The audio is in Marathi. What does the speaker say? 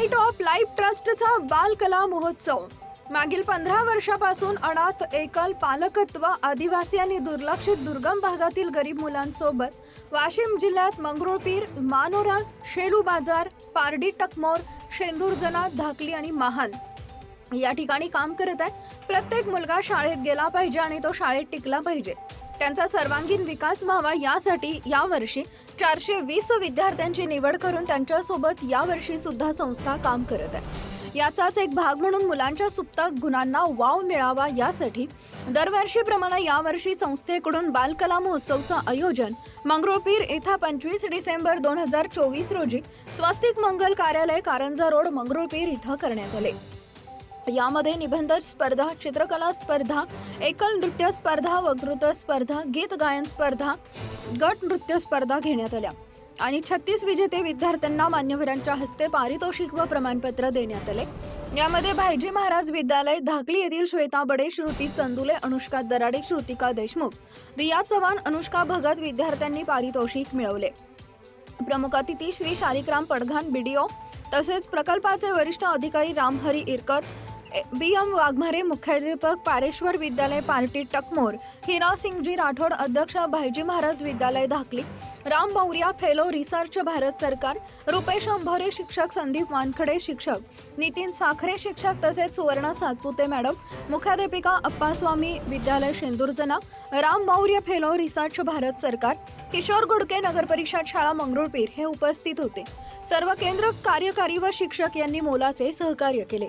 लाइट ऑफ लाईफ ट्रस्टचा बालकला महोत्सव. मागील पंधरा वर्षापासून अनाथ एकल पालकत्व आदिवासी आणि दुर्लक्षित दुर्गम भागातील गरीब मुलांसोबत वाशिम जिल्ह्यात मंगरुळपीर मानोरा शेलू बाजार पारडी टकमोर शेंदूरजना धाकली आणि महान. या ठिकाणी काम करत आहे. प्रत्येक मुलगा शाळेत गेला पाहिजे आणि तो शाळेत टिकला पाहिजे. त्यांचा सर्वांगीण विकास व्हावा यासाठी यावर्षी चारशे वीस विद्यार्थ्यांची निवड करून त्यांच्यासोबत यावर्षी सुद्धा संस्था काम करत आहे. याचाच एक भाग म्हणून मुलांच्या सुप्त गुणांना वाव मिळावा यासाठी दरवर्षीप्रमाणे यावर्षी संस्थेकडून बालकला महोत्सवचं आयोजन मंगरुळपीर इथं पंचवीस डिसेंबर दोन हजार चोवीस रोजी स्वस्तिक मंगल कार्यालय कारंजा रोड मंगरुळपीर इथं करण्यात आले. यामध्ये निबंध स्पर्धा चित्रकला स्पर्धा एकल नृत्य स्पर्धा वक्तृत्व स्पर्धा गीत गायन स्पर्धा गट नृत्य स्पर्धा घेण्यात आल्या. आणि छत्तीस विजेते विद्यार्थ्यांना मान्यवरांच्या हस्ते पारितोषिक व प्रमाणपत्र देण्यात आले. यामध्ये भाईजी महाराज विद्यालय धाकली येथील श्वेता बडे श्रुती चंदुले अनुष्का दराडे श्रुतिका देशमुख रिया चव्हाण अनुष्का भगत विद्यार्थ्यांनी पारितोषिक मिळवले. प्रमुख अतिथी श्री शालिकराम पडघान बीडीओ तसेच प्रकल्पाचे वरिष्ठ अधिकारी रामहरी इरकर बी एम वाघमारे मुख्याध्यापक पारेश्वर विद्यालय पार्टी टकमोर हिरा सिंगजी राठोड अध्यक्ष भाईजी महाराज विद्यालय धाकली राम बौरिया फेलो रिसर्च भारत सरकार रुपेश अंभोरे शिक्षक संदीप वानखडे शिक्षक नितीन साखरे शिक्षक तसेच सुवर्णा सातपुते मॅडम मुख्याध्यापिका अप्पास्वामी विद्यालय शेंदूरजना राम मौर्य फेलो रिसर्च भारत सरकार किशोर गुडके नगरपरिषद शाळा मंगरुळपीर हे उपस्थित होते. सर्व केंद्र कार्यकारी व शिक्षक यांनी मोलाचे सहकार्य केले.